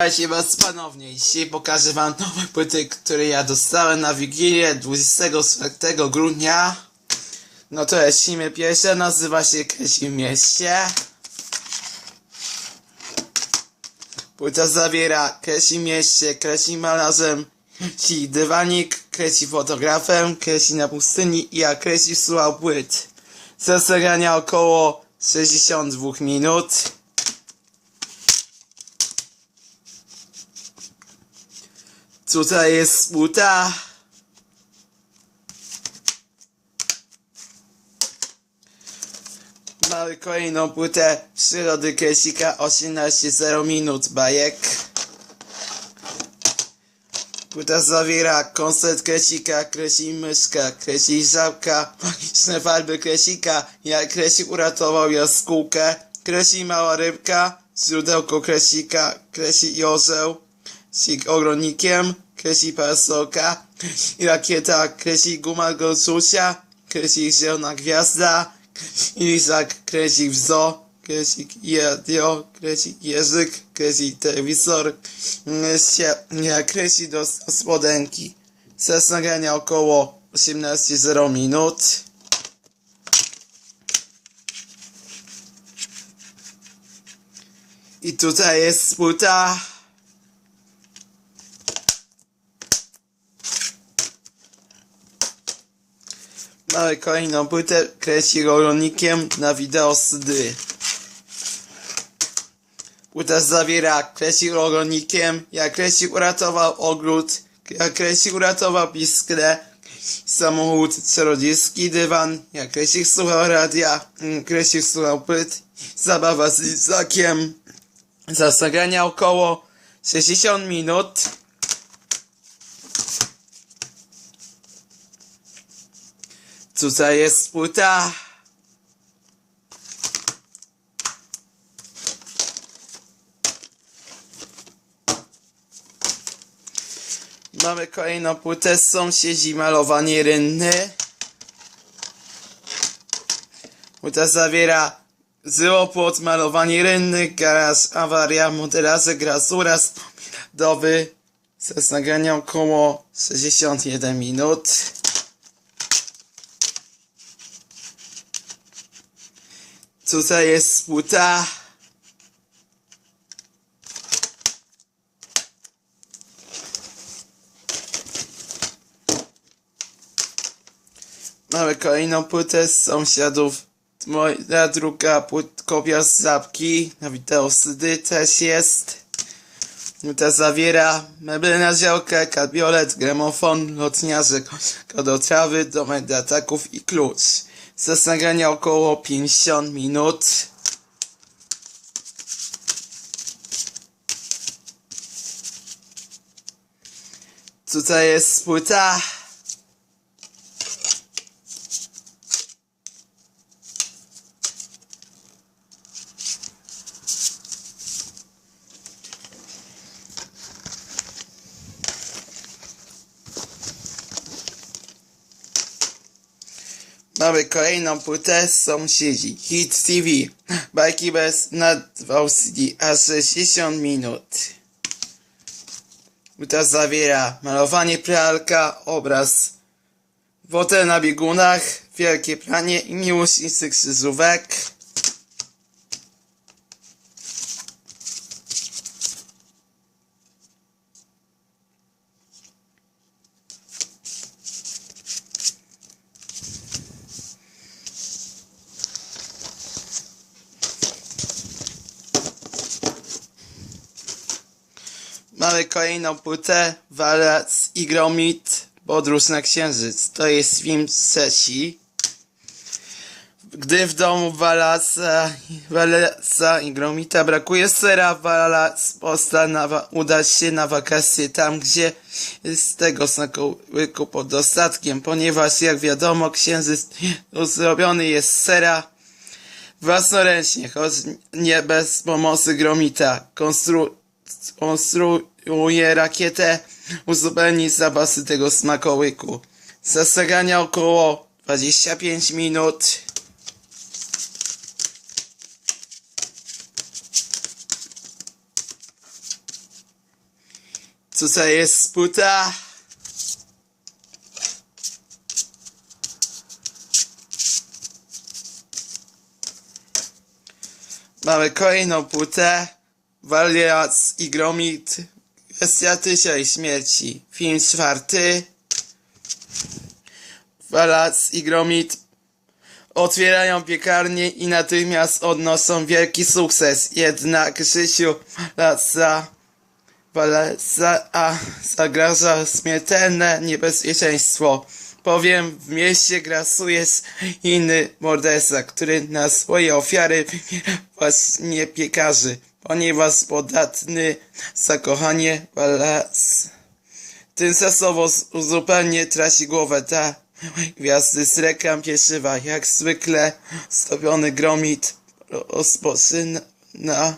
Witajcie was ponownie. Dzisiaj pokażę wam nowe płyty, które ja dostałem na Wigilię 24 grudnia. No to jest imię pierwsze, nazywa się Kresi w mieście. Płyta zawiera Kresi w mieście, Kresi malarzem, Kresi dywanik, Kresi fotografem, Kresi na pustyni i ja Kresi słuchał płyt. Zaserania około 62 minut. Tutaj jest płyta. Mamy kolejną płytę przyrody Kresika 18.0 minut bajek. Płyta zawiera koncert Kresika, Kresi myszka, Kresi żabka, magiczne farby Kresika, jak Kresik uratował jaskółkę, Kresi mała rybka, źródełko Kresika, Kresi orzeł, Sik ogrodnikiem, Kresi parasolka i rakieta Kresi guma Gocusia, Kresi zielona gwiazda, Izak Kresi wzo, Kresik jedio, Kresik język, Kresi telewizor, ja Kresi do spodenki. Czas nagrania około 18.0 minut. I tutaj jest płyta. Mamy kolejną płytę kresi rolnikiem na wideo CD. Płyta zawiera kresi rolnikiem, jak kresi uratował ogród, jak kresi uratował pisklę, samochód, czarodziejski dywan, jak kresi słuchał radia, mm, kresi słuchał płyt, zabawa z lizakiem. Zasagrania około 60 minut. Tutaj jest płyta. Mamy kolejną płytę sąsiedzi malowanie rynny. Płyta zawiera Złopłot, malowanie rynny, garaż, awaria, modelarze, grasura, dowy. Z nagrania około 61 minut. Tutaj jest płyta. Mamy kolejną płytę z sąsiadów. Moja druga płyt, kopia z zapki. Na wideo CD też jest. Płyta zawiera meble na działkę, kabiolet, gramofon, lotniarze, do trawy, domek do ataków i klucz. Czas nagrania około 50 minut. Tutaj jest płyta. Mamy kolejną płytę sąsiedzi. Hit TV. Bajki bez nadwał CD a 60 minut. Płyta zawiera malowanie pralka, obraz. Fotel na biegunach, wielkie pranie i miłośnicy krzyżówek. Mamy kolejną płytę, Walec i Gromit, Podróż na Księżyc. To jest film z sesji. Gdy w domu Walaca, Waleca i Gromita brakuje sera, Walac postanawia udać się na wakacje tam, gdzie z tego smakołyku pod dostatkiem, ponieważ jak wiadomo księżyc zrobiony jest sera własnoręcznie, choć nie bez pomocy Gromita. Konstru konstruuje rakietę, uzupełnić zapasy tego smakołyku. Zasagania około 25 minut. Tutaj jest sputa. Mamy kolejną płytę. Wariat i Gromit. Kwestia tycia i śmierci. Film czwarty. Walac i Gromit otwierają piekarnię i natychmiast odnoszą wielki sukces. Jednak życiu Walaca, Walaca a zagraża śmiertelne niebezpieczeństwo. Powiem, w mieście grasuje inny morderca, który na swoje ofiary wybiera właśnie piekarzy, ponieważ podatny zakochanie Walac tymczasowo zupełnie traci głowę ta gwiazdy z reklam pieszywa, jak zwykle stopiony gromit rozpoczyna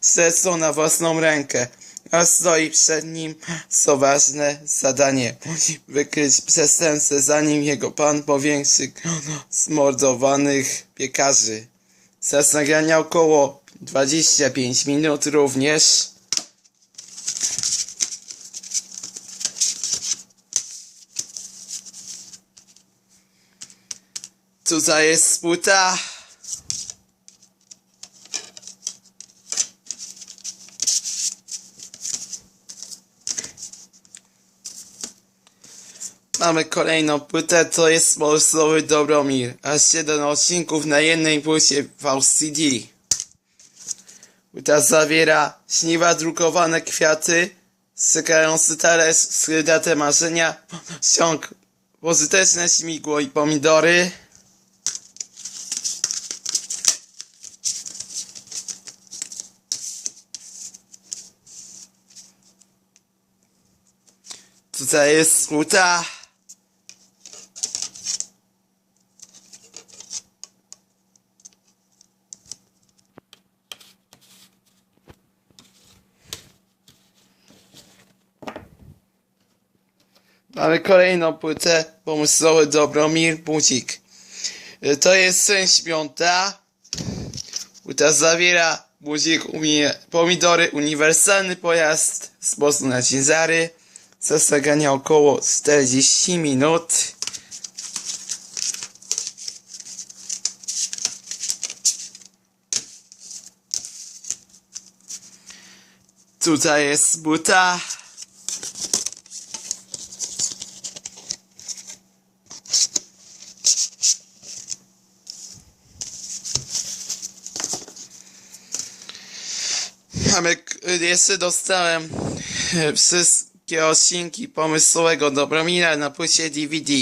serce na własną rękę, a stoi przed nim co ważne zadanie, wykryć przestępcę zanim jego pan powiększy grono zmordowanych piekarzy. Czas nagrania około 25 minut również. Tutaj jest sputa. Mamy kolejną płytę, to jest Polsowy Dobromir, aż 7 odcinków na jednej płycie VCD. Płyta zawiera śniwa drukowane kwiaty, sykający talerz, skrzydate marzenia, ściąg pożyteczne śmigło i pomidory. Tutaj jest skróta. Mamy kolejną płytę pomysłowy Dobromir Budzik. Y, To jest część piąta. Płyta zawiera budzik, pomidory, uniwersalny pojazd, sposób na ciężary. Zasagania około 40 minut. Tutaj jest buta. Mamy, k- jeszcze dostałem wszystkie odcinki pomysłowego Dobromira na płycie DVD.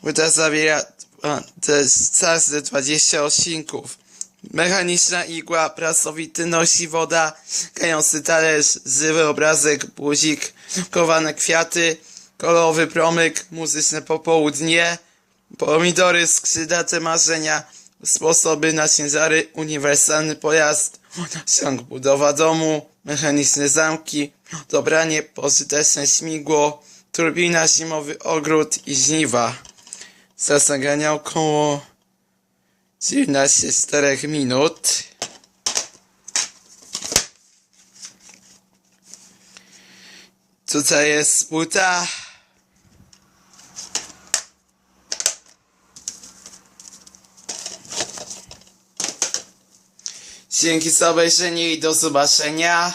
Płyta zawiera każde 20 odcinków. Mechaniczna igła, pracowity nosi woda, kający talerz, żywy obrazek, buzik, kowane kwiaty, kolorowy promyk, muzyczne popołudnie, pomidory, skrzydate marzenia, sposoby na ciężary, uniwersalny pojazd, ciąg budowa domu, mechaniczne zamki, dobranie, pożyteczne śmigło, turbina, zimowy ogród i żniwa. Zasagania około 19 minut. Tutaj jest płyta. Dzięki za obejrzenie i do zobaczenia.